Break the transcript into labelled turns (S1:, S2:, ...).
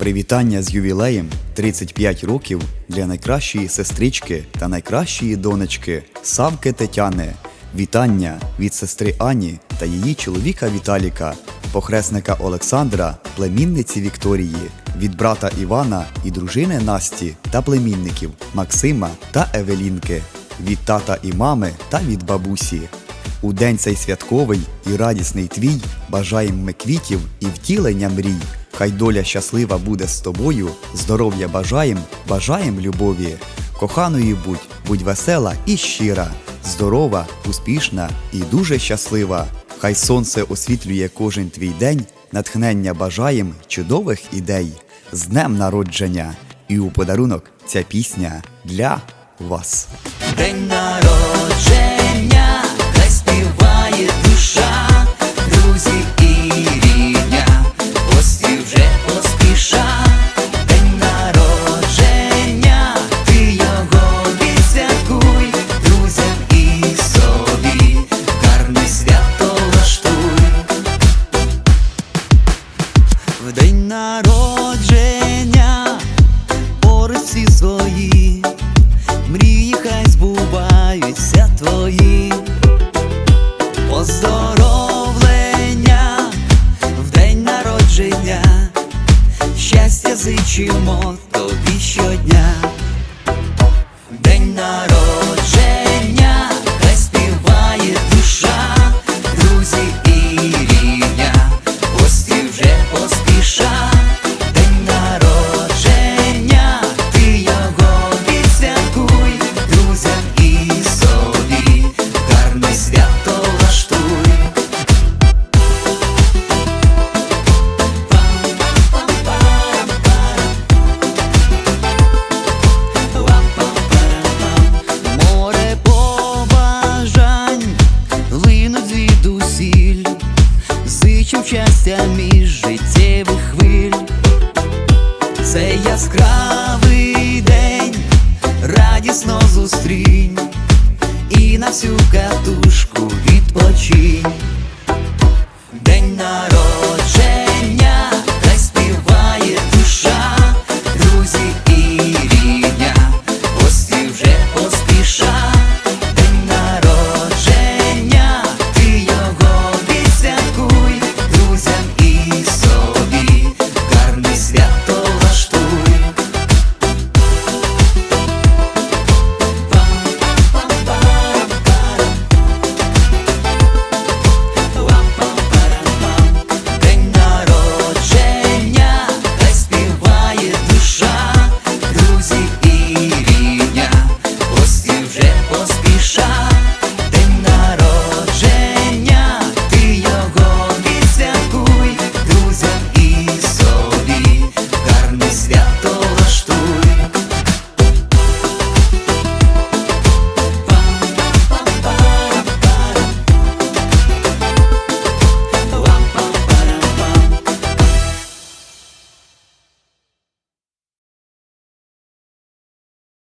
S1: Привітання з ювілеєм 35 років для найкращої сестрички та найкращої донечки Савки Тетяни. Вітання від сестри Ані та її чоловіка Віталіка, похресника Олександра, племінниці Вікторії, від брата Івана і дружини Насті та племінників Максима та Евелінки, від тата і мами та від бабусі. У день цей святковий і радісний твій бажаєм ми квітів і втілення мрій. Хай доля щаслива буде з тобою, здоров'я бажаєм, бажаєм любові. Коханою будь, будь весела і щира, здорова, успішна і дуже щаслива. Хай сонце освітлює кожен твій день, натхнення бажаєм чудових ідей. З днем народження! І у подарунок ця пісня для вас.
S2: День народження, В день народження порості свої, мрії хай збуваються твої, поздоровлення в день народження, щастя зичимо яскравий день, радісно зустрінь і на всю катушку відпочинь.